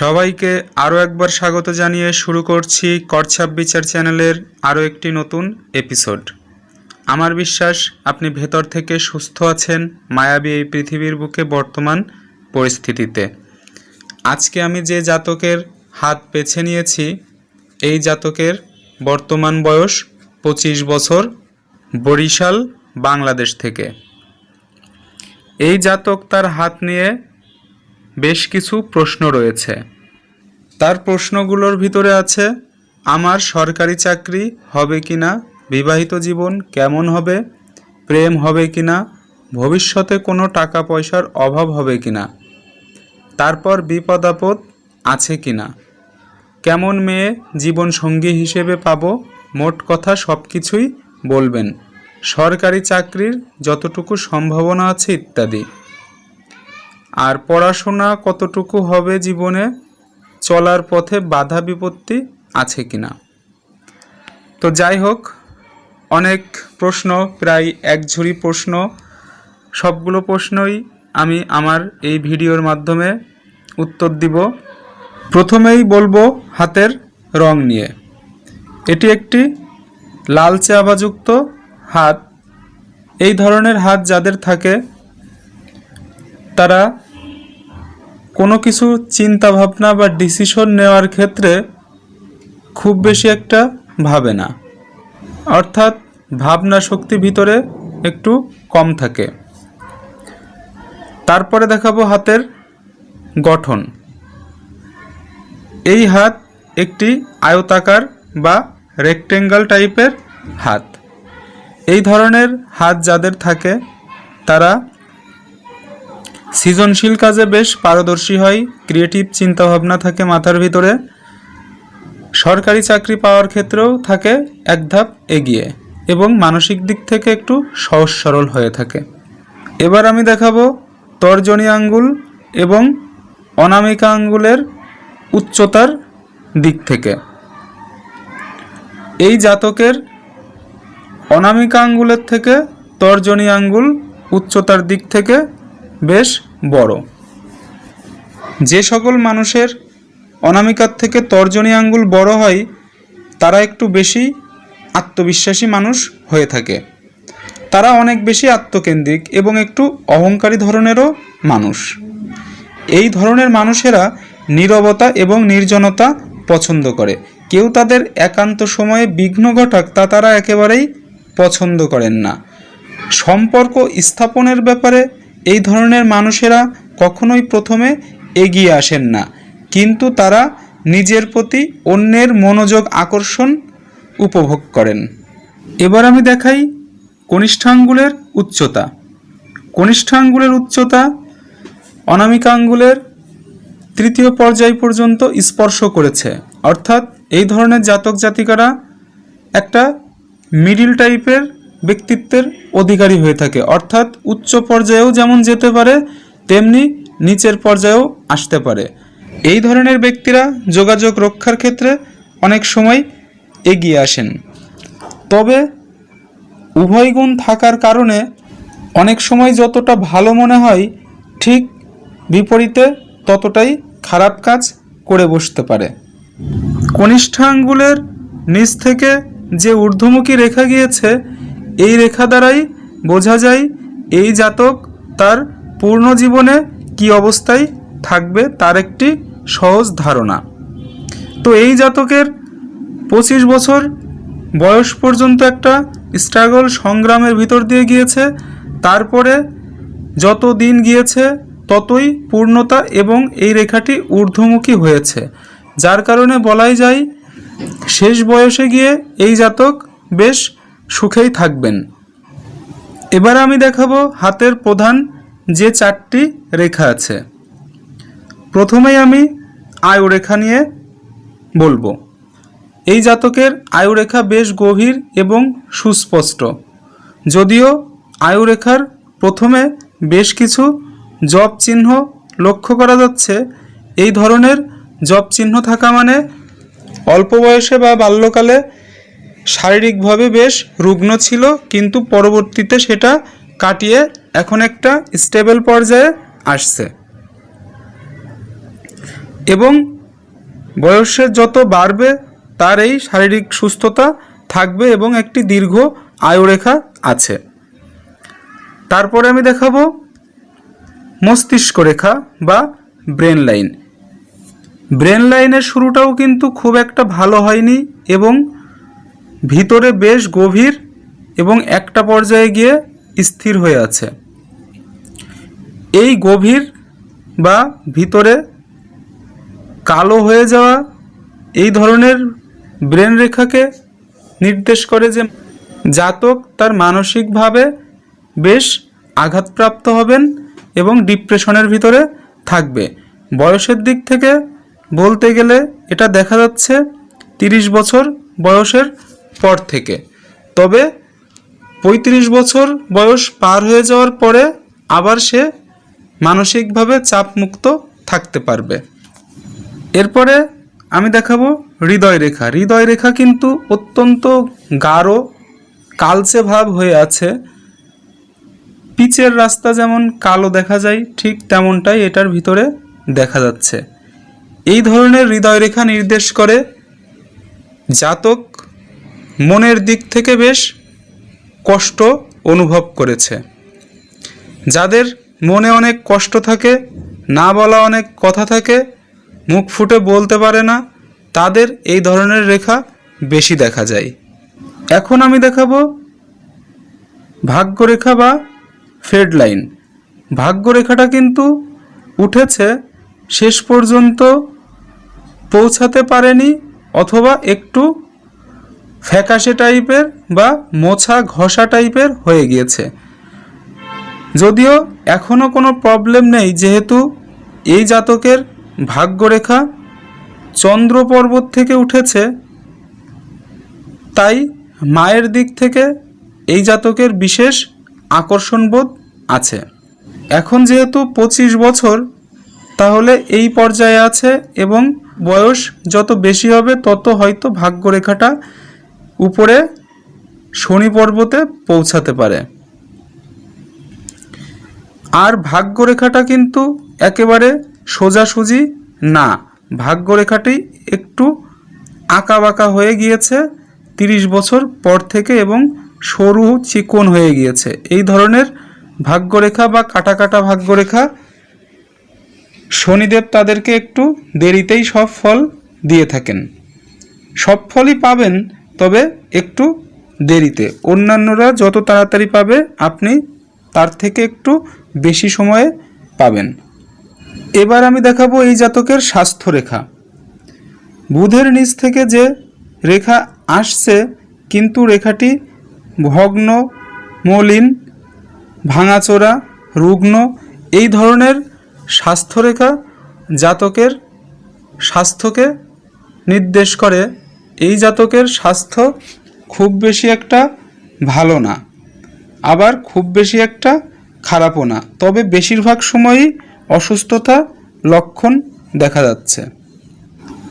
সবাইকে আরও একবার স্বাগত জানিয়ে শুরু করছি করছাপ বিচার চ্যানেলের আরও একটি নতুন এপিসোড। আমার বিশ্বাস, আপনি ভেতর থেকে সুস্থ আছেন, মায়াবী এই পৃথিবীর বুকে বর্তমান পরিস্থিতিতে। আজকে আমি যে জাতকের হাত বেছে নিয়েছি, এই জাতকের বর্তমান বয়স পঁচিশ বছর, বরিশাল, বাংলাদেশ থেকে। এই জাতক তার হাত নিয়ে বেশ কিছু প্রশ্ন রয়েছে। তার প্রশ্নগুলোর ভিতরে আছে, আমার সরকারি চাকরি হবে কি না বিবাহিত জীবন কেমন হবে, প্রেম হবে কি না ভবিষ্যতে কোনো টাকা পয়সার অভাব হবে কি না তারপর বিপদ আপদ আছে কি না কেমন মেয়ে জীবন সঙ্গী হিসেবে পাব, মোট কথা সব কিছুই বলবেন, সরকারি চাকরির যতটুকু সম্ভাবনা আছে ইত্যাদি। আর পড়াশোনা কতটুকু হবে জীবনে? চলার পথে বাধা বিপত্তি আছে কিনা? তো যাই হোক, অনেক প্রশ্ন, প্রায় এক ঝুড়ি প্রশ্ন। সবগুলো প্রশ্নই আমি আমার এই ভিডিওর মাধ্যমে উত্তর দিব। প্রথমেই বলব হাতের রং নিয়ে। এটি একটি লালচে আবাযুক্ত হাত। এই ধরনের হাত যাদের থাকে, তারা কোনো কিছু চিন্তা ভাবনা বা ডিসিশন নেওয়ার ক্ষেত্রে খুব বেশি একটা ভাবে না। অর্থাৎ ভাবনা শক্তি ভিতরে একটু কম থাকে। তারপরে দেখাবো হাতের গঠন। এই হাত একটি আয়তাকার বা রেক্টেঙ্গল টাইপের হাত। এই ধরনের হাত যাদের থাকে, তারা সৃজনশীল কাজে বেশ পারদর্শী হয় ক্রিয়েটিভ চিন্তাভাবনা থাকে মাথার ভিতরে, সরকারি চাকরি পাওয়ার ক্ষেত্রেও থাকে এক ধাপ এগিয়ে এবং মানসিক দিক থেকে একটু সহজ সরল হয়ে থাকে। এবার আমি দেখাবো তর্জনী আঙ্গুল এবং অনামিকা আঙ্গুলের উচ্চতার দিক থেকে। এই জাতকের অনামিকা আঙ্গুলের থেকে তর্জনী আঙ্গুল উচ্চতার দিক থেকে বেশ বড়। যে সকল মানুষের অনামিকার থেকে তর্জনী আঙ্গুল বড় হয়, তারা একটু বেশি আত্মবিশ্বাসী মানুষ হয়ে থাকে। তারা অনেক বেশি আত্মকেন্দ্রিক এবং একটু অহংকারী ধরনেরও মানুষ। এই ধরনের মানুষেরা নীরবতা এবং নির্জনতা পছন্দ করে। কেউ তাদের একান্ত সময়ে বিঘ্ন ঘটাক তা তারা একেবারেই পছন্দ করেন না। সম্পর্ক স্থাপনের ব্যাপারে এই ধরনের মানুষেরা কখনোই প্রথমে এগিয়ে আসেন না। কিন্তু তারা নিজের প্রতি অন্যের মনোযোগ আকর্ষণ উপভোগ করেন। এবার আমি দেখাই কনিষ্ঠাঙ্গুলের উচ্চতা। কনিষ্ঠাঙ্গুলের উচ্চতা অনামিকা আঙ্গুলের তৃতীয় পর্যায় পর্যন্ত স্পর্শ করেছে। অর্থাৎ এই ধরনের জাতক জাতিকারা একটা মিডিল টাইপের ব্যক্তিত্বের অধিকারী হয়ে থাকে। অর্থাৎ উচ্চ পর্যায়েও যেমন যেতে পারে, তেমনি নিচের পর্যায়েও আসতে পারে। এই ধরনের ব্যক্তিরা যোগাযোগ রক্ষার ক্ষেত্রে অনেক সময় এগিয়ে আসেন। তবে উভয় গুণ থাকার কারণে অনেক সময় যতটা ভালো মনে হয়, ঠিক বিপরীতে ততটাই খারাপ কাজ করে বসতে পারে। কনিষ্ঠাঙ্গুলের নিচ থেকে যে ঊর্ধ্বমুখী রেখা গিয়েছে এই রেখা দ্বারাই বোঝা যায় এই জাতক তার পূর্ণ জীবনে কি অবস্থায় থাকবে তার একটি সহজ ধারণা। তো এই জাতকের পঁচিশ বছর বয়স পর্যন্ত একটা স্ট্রাগল সংগ্রামের ভিতর দিয়ে গিয়েছে। তারপরে যত দিন গিয়েছে, ততই পূর্ণতা এবং এই রেখাটি ঊর্ধ্বমুখী হয়েছে। যার কারণে বলাই যায়, শেষ বয়সে গিয়ে এই জাতক বেশ সুখেই থাকবেন। এবার আমি দেখাবো হাতের প্রধান যে চারটি রেখা আছে। প্রথমেই আমি আয়ুরেখা নিয়ে বলব। এই জাতকের আয়ুরেখা বেশ গভীর এবং সুস্পষ্ট। যদিও আয়ুরেখার প্রথমে বেশ কিছু জব চিহ্ন লক্ষ্য করা যাচ্ছে, এই ধরনের জব চিহ্ন থাকা মানে অল্প বয়সে বা বাল্যকালে শারীরিকভাবে বেশ রুগ্ন ছিল, কিন্তু পরবর্তীতে সেটা কাটিয়ে এখন একটা স্টেবল পর্যায়ে আসছে। এবং বয়সে যত বাড়বে, তার এই শারীরিক সুস্থতা থাকবে এবং একটি দীর্ঘ আয়ুরেখা আছে। তারপরে আমি দেখাবো মস্তিষ্ক রেখা বা ব্রেন লাইন। ব্রেন লাইনের শুরুটাও কিন্তু খুব একটা ভালো হয়নি এবং ভিতরে বেশ গভীর এবং একটা পর্যায়ে গিয়ে স্থির হয়ে আছে। এই গভীর বা ভিতরে কালো হয়ে যাওয়া এই ধরনের ব্রেন রেখাকে নির্দেশ করে যে জাতক তার মানসিকভাবে বেশ আঘাতপ্রাপ্ত হবেন এবং ডিপ্রেশনের ভিতরে থাকবে। বয়সের দিক থেকে বলতে গেলে এটা দেখা যাচ্ছে তিরিশ বছর বয়সের পর থেকে। তবে পঁয়ত্রিশ বছর বয়স পার হয়ে যাওয়ার পরে আবার সে মানসিকভাবে চাপমুক্ত থাকতে পারবে। এরপরে আমি দেখাবো হৃদয় রেখা। হৃদয় রেখা কিন্তু অত্যন্ত গাঢ়, কালচে ভাব হয়ে আছে। পিচের রাস্তা যেমন কালো দেখা যায়, ঠিক তেমনটাই এটার ভিতরে দেখা যাচ্ছে। এই ধরনের হৃদয় রেখা নির্দেশ করে জাতক মনের দিক থেকে বেশ কষ্ট অনুভব করেছে। যাদের মনে অনেক কষ্ট থাকে, না বলা অনেক কথা থাকে, মুখ ফুটে বলতে পারে না, তাদের এই ধরনের রেখা বেশি দেখা যায়। এখন আমি দেখাবো ভাগ্যরেখা বা ফেড লাইন। ভাগ্যরেখাটা কিন্তু উঠেছে শেষ পর্যন্ত পৌঁছাতে পারেনি অথবা একটু ফ্যাকাশে টাইপের বা মোছা ঘষা টাইপের হয়ে গিয়েছে। যদিও এখনও কোনো প্রবলেম নেই, যেহেতু এই জাতকের ভাগ্যরেখা চন্দ্র পর্বত থেকে উঠেছে, তাই মায়ের দিক থেকে এই জাতকের বিশেষ আকর্ষণবোধ আছে। এখন যেহেতু পঁচিশ বছর, তাহলে এই পর্যায়ে আছে এবং বয়স যত বেশি হবে, তত হয়তো ভাগ্যরেখাটা উপরে শনি পর্বতে পৌঁছাতে পারে। আর ভাগ্যরেখাটা কিন্তু একেবারে সোজাসুজি না। ভাগ্যরেখাটি একটু আঁকা বাঁকা হয়ে গিয়েছে, তিরিশ বছর পর থেকে এবং সরু চিকন হয়ে গিয়েছে। এই ধরনের ভাগ্যরেখা বা কাটা কাটা ভাগ্যরেখা শনিদেব তাদেরকে একটু দেরিতেই সব ফল দিয়ে থাকেন। সব ফলই পাবেন তবে একটু দেরিতে। অন্যান্যরা যত তাড়াতাড়ি পাবে, আপনি তার থেকে একটু বেশি সময়ে পাবেন। এবার আমি দেখাবো এই জাতকের স্বাস্থ্য রেখা। বুধের নিচ থেকে যে রেখা আসছে, কিন্তু রেখাটি ভগ্ন, মলিন, ভাঙাচোরা, রুগ্ন, এই ধরনের স্বাস্থ্যরেখা জাতকের স্বাস্থ্যকে নির্দেশ করে। এই জাতকের স্বাস্থ্য খুব বেশি একটা ভালো না, আবার খুব বেশি একটা খারাপও না। তবে বেশিরভাগ সময়ই অসুস্থতা লক্ষণ দেখা যাচ্ছে।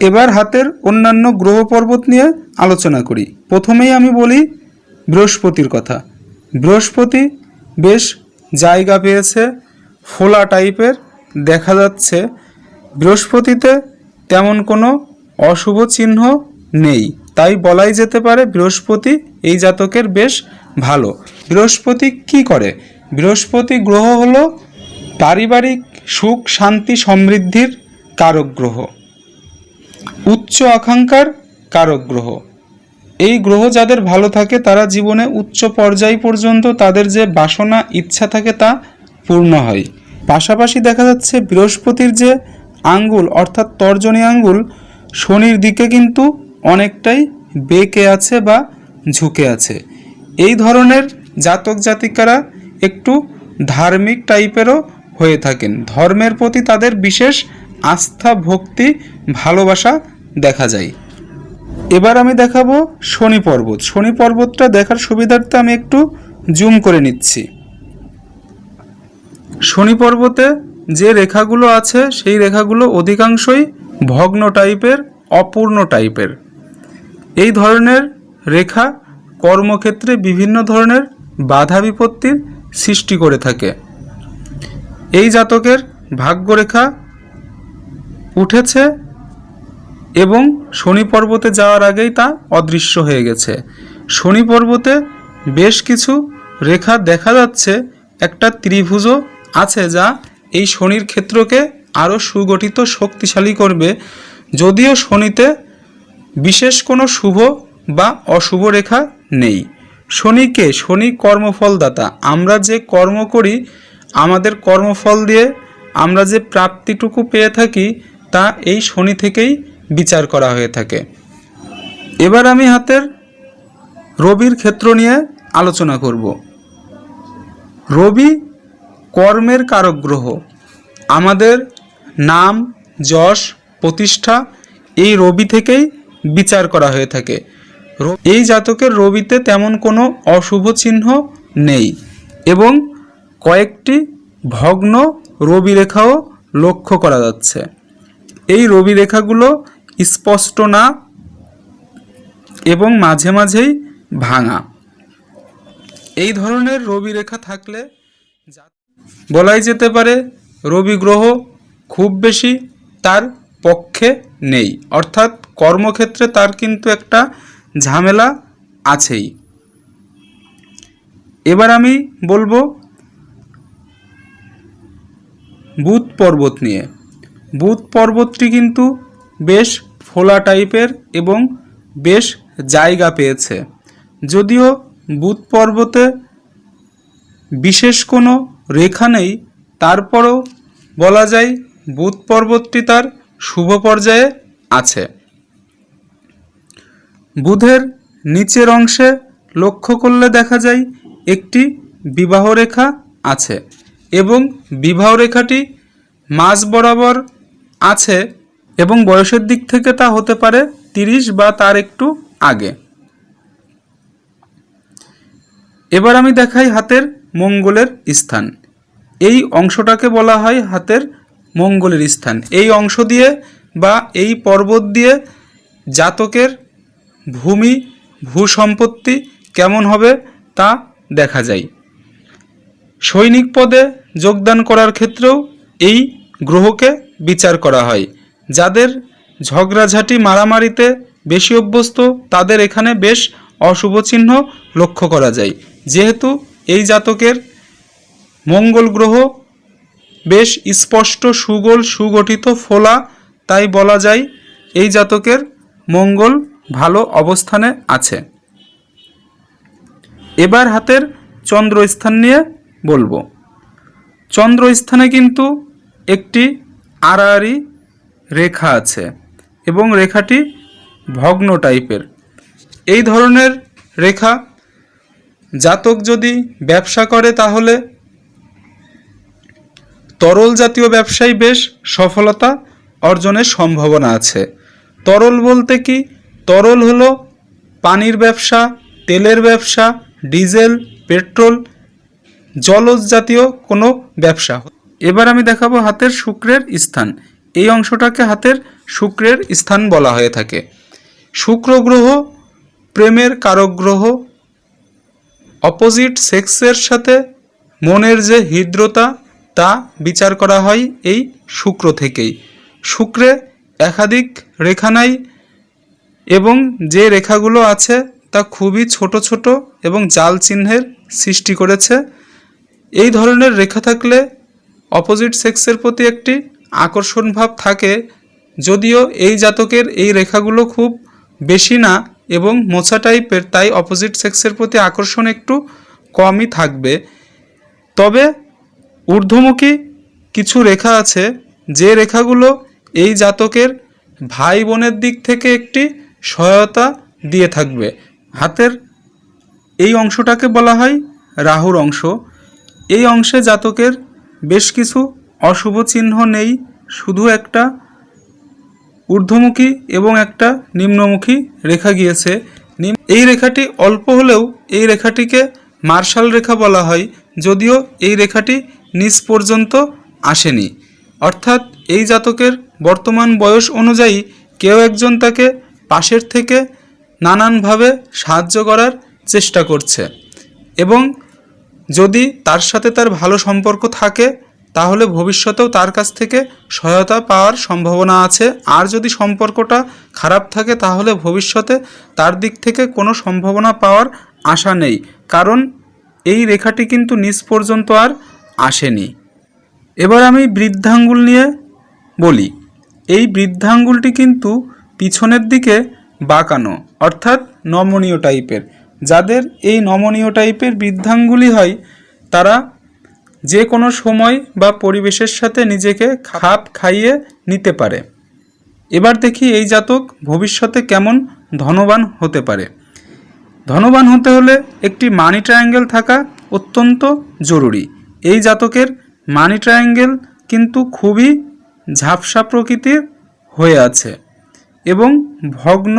এবার হাতের অন্যান্য গ্রহ পর্বত নিয়ে আলোচনা করি। প্রথমেই আমি বলি বৃহস্পতির কথা। বৃহস্পতি বেশ জায়গা পেয়েছে, ফোলা টাইপের দেখা যাচ্ছে। বৃহস্পতিতে তেমন কোনো অশুভ চিহ্ন নেই। তাই বলাই যেতে পারে বৃহস্পতি এই জাতকের বেশ ভালো। বৃহস্পতি কি করে? বৃহস্পতি গ্রহ হলো পারিবারিক সুখ, শান্তি, সমৃদ্ধির কারক গ্রহ। উচ্চ আকাঙ্ক্ষার কারক গ্রহ। এই গ্রহ যাদের ভালো থাকে, তারা জীবনে উচ্চ পর্যায় পর্যন্ত তাদের যে বাসনা, ইচ্ছা থাকে তা পূর্ণ হয়। পাশাপাশি দেখা যাচ্ছে বৃহস্পতির যে আঙ্গুল, অর্থাৎ তর্জনী আঙ্গুল, শনির দিকে কিন্তু অনেকটাই বেঁকে আছে বা ঝুঁকে আছে। এই ধরনের জাতক জাতিকারা একটু ধার্মিক টাইপেরও হয়ে থাকেন। ধর্মের প্রতি তাদের বিশেষ আস্থা, ভক্তি, ভালোবাসা দেখা যায়। এবার আমি দেখাবো শনি পর্বত। শনি পর্বতটা দেখার সুবিধার্থে আমি একটু জুম করে নিচ্ছি। শনি পর্বতে যে রেখাগুলো আছে, সেই রেখাগুলো অধিকাংশই ভগ্ন টাইপের, অপূর্ণ টাইপের। এই ধরনের রেখা কর্মক্ষেত্রে বিভিন্ন ধরনের বাধা বিপত্তির সৃষ্টি করে থাকে। এই জাতকের ভাগ্যরেখা উঠেছে এবং শনি পর্বতে যাওয়ার আগেই তা অদৃশ্য হয়ে গেছে। শনি পর্বতে বেশ কিছু রেখা দেখা যাচ্ছে, একটা ত্রিভুজও আছে যা এই শনির ক্ষেত্রকে আরও সুগঠিত, শক্তিশালী করবে। যদিও শনিতে বিশেষ কোনো শুভ বা অশুভ রেখা নেই। শনিকে শনি কর্মফলদাতা। আমরা যে কর্ম করি, আমাদের কর্মফল দিয়ে আমরা যে প্রাপ্তিটুকু পেয়ে থাকি, তা এই শনি থেকেই বিচার করা হয়ে থাকে। এবার আমি হাতের রবির ক্ষেত্র নিয়ে আলোচনা করব। রবি কর্মের কারক গ্রহ। আমাদের নাম, যশ, প্রতিষ্ঠা এই রবি থেকেই বিচার করা হয়ে থাকে। এই জাতকের রবিতে তেমন কোনো অশুভ চিহ্ন নেই এবং কয়েকটি ভগ্ন রবি রেখাও লক্ষ্য করা যাচ্ছে। এই রবি রেখাগুলো স্পষ্ট না এবং মাঝে মাঝেই ভাঙা। এই ধরনের রবি রেখা থাকলে বলাই যেতে পারে রবি গ্রহ খুব বেশি তার পক্ষে নেই। অর্থাৎ কর্মক্ষেত্রে তার কিন্তু একটা ঝামেলা আছেই। এবার আমি বলব বুধ পর্বত নিয়ে। বুধ পর্বতটি কিন্তু বেশ ফোলা টাইপের এবং বেশ জায়গা পেয়েছে। যদিও বুধ পর্বতে বিশেষ কোনো রেখা নেই, তারপরও বলা যায় বুধ পর্বতটি তার শুভ পর্যায়ে আছে। বুধের নিচের অংশে লক্ষ্য করলে দেখা যায় একটি বিবাহ রেখা আছে এবং বিবাহ রেখাটি মাঝ বরাবর আছে এবং বয়সের দিক থেকে তা হতে পারে তিরিশ বা তার একটু আগে। এবার আমি দেখাই হাতের মঙ্গলের স্থান। এই অংশটাকে বলা হয় হাতের মঙ্গলের স্থান। এই অংশ দিয়ে বা এই পর্বত দিয়ে জাতকের ভূমি, ভূসম্পত্তি কেমন হবে তা দেখা যায়। সৈনিক পদে যোগদান করার ক্ষেত্রেও এই গ্রহকে বিচার করা হয়। যাদের ঝগড়াঝাঁটি মারামারিতে বেশি অভ্যস্ত, তাদের এখানে বেশ অশুভ চিহ্ন লক্ষ্য করা যায়। যেহেতু এই জাতকের মঙ্গল গ্রহ বেশ স্পষ্ট, সুগোল, সুগঠিত ফোলা, তাই বলা যায় এই জাতকের মঙ্গল ভালো অবস্থানে আছে। এবার হাতের চন্দ্রস্থান নিয়ে বলব। চন্দ্রস্থানে কিন্তু একটি আড়াআড়ি রেখা আছে এবং রেখাটি ভগ্ন টাইপের। এই ধরনের রেখা জাতক যদি ব্যবসা করে তাহলে তরল জাতীয় ব্যবসায় বেশ সফলতা অর্জনের সম্ভাবনা আছে। তরল বলতে কি? তরল হলো পানির ব্যবসা, তেলের ব্যবসা, ডিজেল, পেট্রোল, জলজ জাতীয় কোনো ব্যবসা। এবার আমি দেখাবো হাতের শুক্রের স্থান। এই অংশটাকে হাতের শুক্রের স্থান বলা হয়ে থাকে। শুক্র গ্রহ প্রেমের কারক গ্রহ। অপোজিট সেক্সের সাথে মনের যে হৃদ্রতা তা বিচার করা হয় এই শুক্র থেকেই। শুক্রে একাধিক রেখা নাই এবং যে রেখাগুলো আছে তা খুবই ছোট ছোট এবং জাল চিহ্নের সৃষ্টি করেছে। এই ধরনের রেখা থাকলে অপোজিট সেক্সের প্রতি একটি আকর্ষণ ভাব থাকে, যদিও এই জাতকের এই রেখাগুলো খুব বেশি না এবং মোছা টাইপের, তাই অপোজিট সেক্সের প্রতি আকর্ষণ একটু কমই থাকবে। তবে ঊর্ধ্বমুখী কিছু রেখা আছে, যে রেখাগুলো এই জাতকের ভাই বোনের দিক থেকে একটি সহায়তা দিয়ে থাকবে। হাতের এই অংশটাকে বলা হয় রাহুর অংশ। এই অংশে জাতকের বেশ কিছু অশুভ চিহ্ন নেই, শুধু একটা ঊর্ধ্বমুখী এবং একটা নিম্নমুখী রেখা গিয়েছে। এই রেখাটি অল্প হলেও এই রেখাটিকে মার্শাল রেখা বলা হয়, যদিও এই রেখাটি নিচ পর্যন্ত আসেনি। অর্থাৎ এই জাতকের বর্তমান বয়স অনুযায়ী কেউ একজন তাকে পাশের থেকে নানানভাবে সাহায্য করার চেষ্টা করছে এবং যদি তার সাথে তার ভালো সম্পর্ক থাকে, তাহলে ভবিষ্যতেও তার কাছ থেকে সহায়তা পাওয়ার সম্ভাবনা আছে। আর যদি সম্পর্কটা খারাপ থাকে, তাহলে ভবিষ্যতে তার দিক থেকে কোনো সম্ভাবনা পাওয়ার আশা নেই। কারণ এই রেখাটি কিন্তু নিচ পর্যন্ত আর আসেনি। এবার আমি বৃদ্ধাঙ্গুল নিয়ে বলি। এই বৃদ্ধাঙ্গুলটি কিন্তু পিছনের দিকে বাঁকানো, অর্থাৎ নমনীয় টাইপের। যাদের এই নমনীয় টাইপের বৃদ্ধাঙ্গুলি হয়, তারা যে কোনো সময় বা পরিবেশের সাথে নিজেকে খাপ খাইয়ে নিতে পারে। এবার দেখি এই জাতক ভবিষ্যতে কেমন ধনবান হতে পারে। ধনবান হতে হলে একটি মানি ট্রায়াঙ্গেল থাকা অত্যন্ত জরুরি। এই জাতকের মানি ট্রায়াঙ্গেল কিন্তু খুবই ঝাপসা প্রকৃতির হয়ে আছে এবং ভগ্ন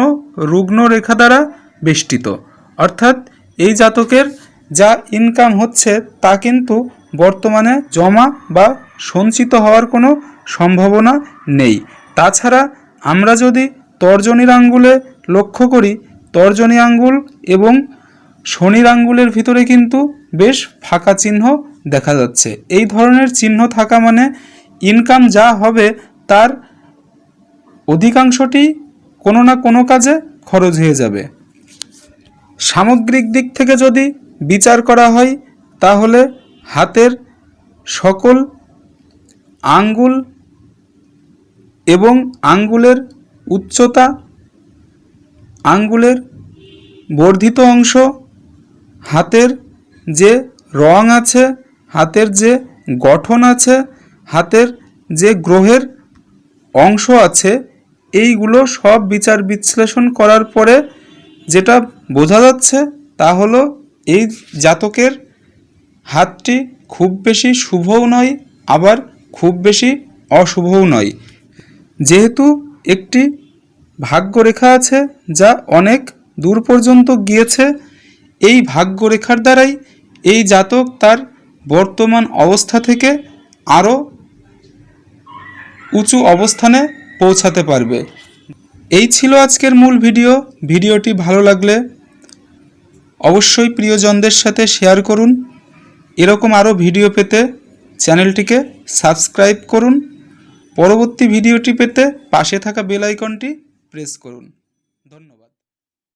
রুগ্ন রেখা দ্বারা বেষ্টিত। অর্থাৎ এই জাতকের যা ইনকাম হচ্ছে তা কিন্তু বর্তমানে জমা বা সঞ্চিত হওয়ার কোনো সম্ভাবনা নেই। তাছাড়া আমরা যদি তর্জনীর আঙ্গুলে লক্ষ্য করি, তর্জনী আঙ্গুল এবং শনির আঙ্গুলের ভিতরে কিন্তু বেশ ফাঁকা চিহ্ন দেখা যাচ্ছে। এই ধরনের চিহ্ন থাকা মানে ইনকাম যা হবে তার অধিকাংশটি কোনো না কোনো কাজে খরচ হয়ে যাবে। সামগ্রিক দিক থেকে যদি বিচার করা হয়, তাহলে হাতের সকল আঙ্গুল এবং আঙ্গুলের উচ্চতা, আঙ্গুলের বর্ধিত অংশ, হাতের যে রং আছে হাতের যে গঠন আছে, হাতের যে গ্রহের অংশ আছে, এইগুলো সব বিচার বিশ্লেষণ করার পরে যেটা বোঝা যাচ্ছে তা হলো এই জাতকের হাতটি খুব বেশি শুভও নয়, আবার খুব বেশি অশুভও নয়। যেহেতু একটি ভাগ্যরেখা আছে যা অনেক দূর পর্যন্ত গিয়েছে, এই ভাগ্যরেখার দ্বারাই এই জাতক তার বর্তমান অবস্থা থেকে আরও উঁচু অবস্থানে পৌঁছাতে পারবে। এই ছিল আজকের মূল ভিডিও। ভিডিওটি ভালো লাগলে অবশ্যই প্রিয়জনদের সাথে শেয়ার করুন। এরকম আরও ভিডিও পেতে চ্যানেলটিকে সাবস্ক্রাইব করুন। পরবর্তী ভিডিওটি পেতে পাশে থাকা বেল আইকনটি প্রেস করুন।